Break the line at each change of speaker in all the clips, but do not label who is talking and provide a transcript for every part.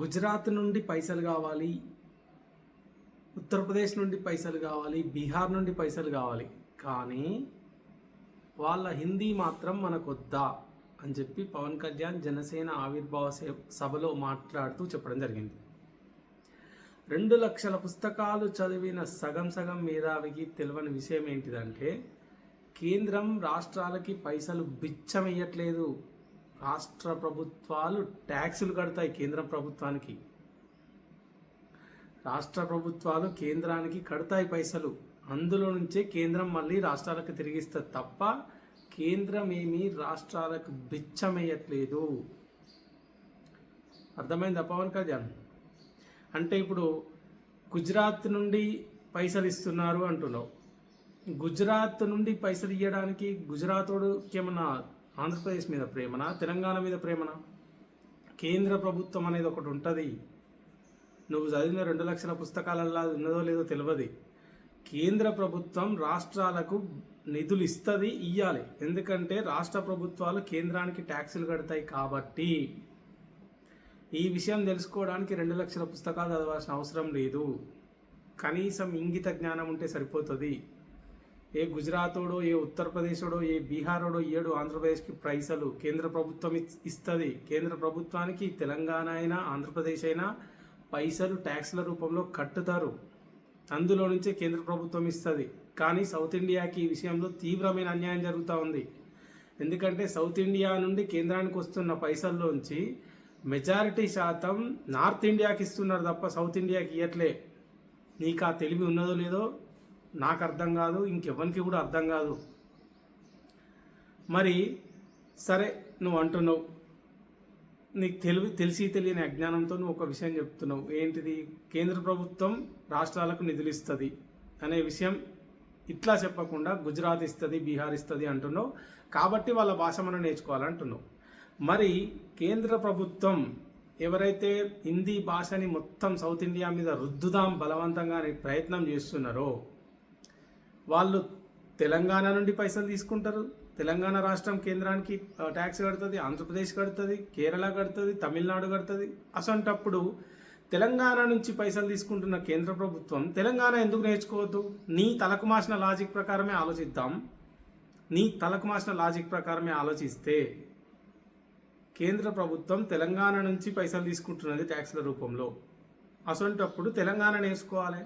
గుజరాత్ నుండి పైసలు కావాలి ఉత్తరప్రదేశ్ నుండి పైసలు కావాలి బీహార్ నుండి పైసలు కావాలి. కానీ వాళ్ళ హిందీ మాత్రం మనకొద్దా అని చెప్పి పవన్ కళ్యాణ్ జనసేన ఆవిర్భావ సే- సభలో మాట్లాడుతూ చెప్పడం జరిగింది. రెండు లక్షల పుస్తకాలు చదివిన సగం సగం మేధావికి తెలియని విషయం ఏంటిదంటే కేంద్రం రాష్ట్రాలకి పైసలు బిచ్చమెయ్యట్లేదు. రాష్ట్ర ప్రభుత్వాలు ట్యాక్సులు కడతాయి కేంద్ర ప్రభుత్వానికి. రాష్ట్ర ప్రభుత్వాలు కేంద్రానికి కడతాయి పైసలు. అందులో నుంచే కేంద్రం మళ్ళీ రాష్ట్రాలకు తిరిగిస్తుంది తప్ప కేంద్రం ఏమీ రాష్ట్రాలకు బిచ్చమేయట్లేదు. అర్థమైందా పవన్ కళ్యాణ్? అంటే ఇప్పుడు గుజరాత్ నుండి పైసలు ఇస్తున్నారు అంటున్నావు. గుజరాత్ నుండి పైసలు ఇవ్వడానికి గుజరాతోడుకి ఏమన్నా ఆంధ్రప్రదేశ్ మీద ప్రేమనా? తెలంగాణ మీద ప్రేమనా? కేంద్ర ప్రభుత్వం అనేది ఒకటి ఉంటుంది. నువ్వు చదివిన రెండు లక్షల పుస్తకాలల్లో ఉన్నదో లేదో తెలియదు కేంద్ర ప్రభుత్వం రాష్ట్రాలకు నిధులు ఇస్తుంది ఇయ్యాలి. ఎందుకంటే రాష్ట్ర ప్రభుత్వాలు కేంద్రానికి ట్యాక్సులు కడతాయి కాబట్టి. ఈ విషయం తెలుసుకోవడానికి రెండు లక్షల పుస్తకాలు చదవాల్సిన అవసరం లేదు. కనీసం ఇంగిత జ్ఞానం ఉంటే సరిపోతుంది. ఏ గుజరాతోడో ఏ ఉత్తరప్రదేశోడో ఏ బీహారోడో ఏడు ఆంధ్రప్రదేశ్కి పైసలు కేంద్ర ప్రభుత్వం ఇస్తుంది. కేంద్ర ప్రభుత్వానికి తెలంగాణ అయినా ఆంధ్రప్రదేశ్ అయినా పైసలు ట్యాక్స్ల రూపంలో కట్టుతారు. అందులో నుంచే కేంద్ర ప్రభుత్వం ఇస్తుంది. కానీ సౌత్ ఇండియాకి ఈ విషయంలో తీవ్రమైన అన్యాయం జరుగుతూ ఉంది. ఎందుకంటే సౌత్ ఇండియా నుండి కేంద్రానికి వస్తున్న పైసల్లోంచి మెజారిటీ శాతం నార్త్ ఇండియాకి ఇస్తున్నారు తప్ప సౌత్ ఇండియాకి ఇవ్వట్లే నీకు ఆ తెలివి ఉన్నదో లేదో నాకు అర్థం కాదు ఇంకెవ్వరికి కూడా అర్థం కాదు. మరి సరే నువ్వు అంటున్నావు. నీకు తెలివి తెలిసి తెలియని అజ్ఞానంతో నువ్వు ఒక విషయం చెప్తున్నావు. ఏంటిది? కేంద్ర ప్రభుత్వం రాష్ట్రాలకు నిధులు ఇస్తుంది అనే విషయం ఇట్లా చెప్పకుండా గుజరాత్ ఇస్తుంది బీహార్ ఇస్తుంది అంటున్నావు. కాబట్టి వాళ్ళ భాష మనం నేర్చుకోవాలంటున్నావు. మరి కేంద్ర ప్రభుత్వం ఎవరైతే హిందీ భాషని మొత్తం సౌత్ ఇండియా మీద రుద్దుదాం బలవంతంగా అనే ప్రయత్నం చేస్తున్నారో వాళ్ళు తెలంగాణ నుండి పైసలు తీసుకుంటారు. తెలంగాణ రాష్ట్రం కేంద్రానికి ట్యాక్స్ కడుతుంది ఆంధ్రప్రదేశ్ కడుతుంది కేరళ కడుతుంది తమిళనాడు కడుతుంది. అసంటప్పుడు తెలంగాణ నుంచి పైసలు తీసుకుంటున్న కేంద్ర ప్రభుత్వం తెలంగాణ ఎందుకు నేర్చుకోవద్దు? నీ తలకు మాసిన లాజిక్ ప్రకారమే ఆలోచిద్దాం. నీ తలకు మాసిన లాజిక్ ప్రకారమే ఆలోచిస్తే కేంద్ర ప్రభుత్వం తెలంగాణ నుంచి పైసలు తీసుకుంటున్నది ట్యాక్స్ల రూపంలో. అసొంటప్పుడు తెలంగాణ నేర్చుకోవాలి.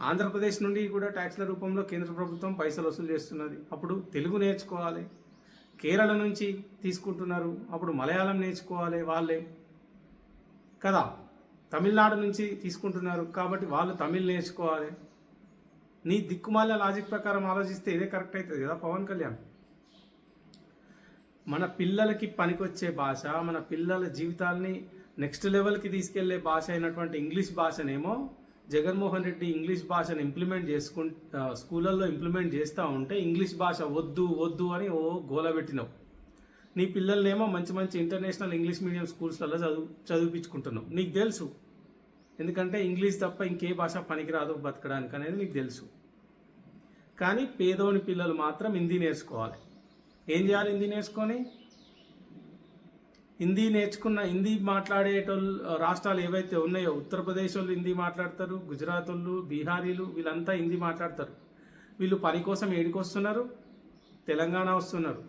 ఆంధ్రప్రదేశ్ నుండి కూడా ట్యాక్స్ల రూపంలో కేంద్ర ప్రభుత్వం పైసలు వసూలు చేస్తున్నది. అప్పుడు తెలుగు నేర్చుకోవాలి. కేరళ నుంచి తీసుకుంటున్నారు. అప్పుడు మలయాళం నేర్చుకోవాలి వాళ్ళే. కదా? తమిళనాడు నుంచి తీసుకుంటున్నారు. కాబట్టి వాళ్ళు తమిళ్ నేర్చుకోవాలి. నీ దిక్కుమాల లాజిక్ ప్రకారం ఆలోచిస్తే ఇదే కరెక్ట్ అవుతుంది కదా పవన్ కళ్యాణ్? మన పిల్లలకి పనికొచ్చే భాష మన పిల్లల జీవితాల్ని నెక్స్ట్ లెవెల్కి తీసుకెళ్ళే భాష అయినటువంటి ఇంగ్లీష్ భాషనేమో జగన్మోహన్ రెడ్డి ఇంగ్లీష్ భాషను ఇంప్లిమెంట్ చేసుకు స్కూళ్ళల్లో ఇంప్లిమెంట్ చేస్తూ ఉంటే ఇంగ్లీష్ భాష వద్దు వద్దు అని ఓ గోల పెట్టినావు. నీ పిల్లల్నేమో మంచి మంచి ఇంటర్నేషనల్ ఇంగ్లీష్ మీడియం స్కూల్స్లలో చదువు చదివించుకుంటున్నావు. నీకు తెలుసు. ఎందుకంటే ఇంగ్లీష్ తప్ప ఇంకే భాష పనికిరాదు బతకడానికి అనేది నీకు తెలుసు. కానీ పేదోని పిల్లలు మాత్రం హిందీ నేర్చుకోవాలి. ఏం చేయాలి హిందీ నేర్చుకొని? హిందీ నేర్చుకున్న హిందీ మాట్లాడేటోళ్ళు రాష్ట్రాలు ఏవైతే ఉన్నాయో ఉత్తరప్రదేశ్ వాళ్ళు హిందీ మాట్లాడతారు గుజరాత్ వాళ్ళు బీహారీలు వీళ్ళంతా హిందీ మాట్లాడతారు. వీళ్ళు పని కోసం ఏడికి వస్తున్నారు? తెలంగాణ వస్తున్నారు.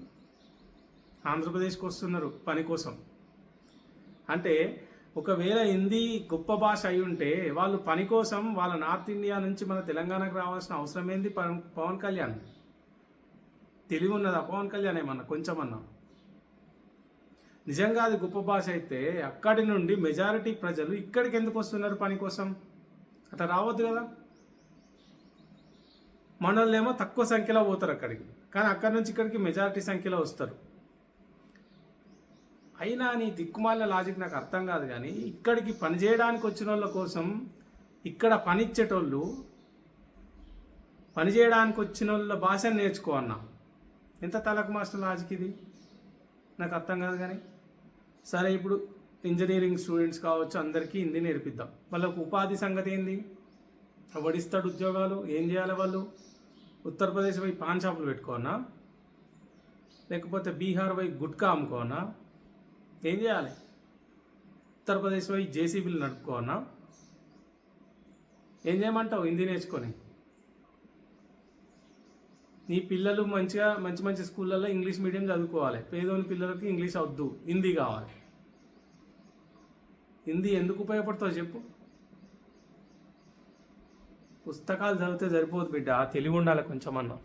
ఆంధ్రప్రదేశ్కి వస్తున్నారు పని కోసం. అంటే ఒకవేళ హిందీ గొప్ప భాష అయి ఉంటే వాళ్ళు పని కోసం వాళ్ళ నార్త్ ఇండియా నుంచి మన తెలంగాణకు రావాల్సిన అవసరం ఏంది? పవన్ పవన్ కళ్యాణ్. తెలివి ఉన్నదా? పవన్ కళ్యాణ్ ఏమన్నా? కొంచెమన్నా. నిజంగా అది గొప్ప భాష అయితే అక్కడి నుండి మెజారిటీ ప్రజలు ఇక్కడికి ఎందుకు వస్తున్నారు పని కోసం? అట్లా రావద్దు కదా? మనోళ్ళేమో తక్కువ సంఖ్యలో పోతారు అక్కడికి. కానీ అక్కడి నుంచి ఇక్కడికి మెజారిటీ సంఖ్యలో వస్తారు. అయినా నీ దిక్కుమాలిన లాజిక్ నాకు అర్థం కాదు కానీ ఇక్కడికి పని చేయడానికి వచ్చిన వాళ్ళ కోసం ఇక్కడ పనిచ్చేటోళ్ళు పని చేయడానికి వచ్చిన వాళ్ళ భాషను నేర్చుకో అన్నా. ఎంత తలకు మాస్టర్ లాజిక్ ఇది? నాకు అర్థం కాదు కానీ. సరే ఇప్పుడు ఇంజనీరింగ్ స్టూడెంట్స్ కావచ్చు అందరికీ హిందీ నేర్పిద్దాం. వాళ్ళకు ఉపాధి సంగతి ఏంది? వడిస్తాడు ఉద్యోగాలు ఏం చేయాలి వాళ్ళు? ఉత్తరప్రదేశ్ పోయి పాన్ షాపులు పెట్టుకోనా లేకపోతే బీహార్ పోయి గుట్కా అమ్ముకోనా ఏం చేయాలి? ఉత్తరప్రదేశ్ పోయి జేసీబీలు నడుపుకోనా ఏం చేయమంటావు హిందీ నేర్చుకొని? నీ పిల్లలు మంచిగా మంచి మంచి స్కూళ్ళల్లో ఇంగ్లీష్ మీడియం చదువుకోవాలి. పేదోని పిల్లలకి ఇంగ్లీష్ వద్దు. హిందీ కావాలి. హిందీ ఎందుకు ఉపయోగపడుతుందో చెప్పు. పుస్తకాలు చదివితే సరిపోదు బిడ్డ. తెలివి ఉండాలి కొంచెం అన్నా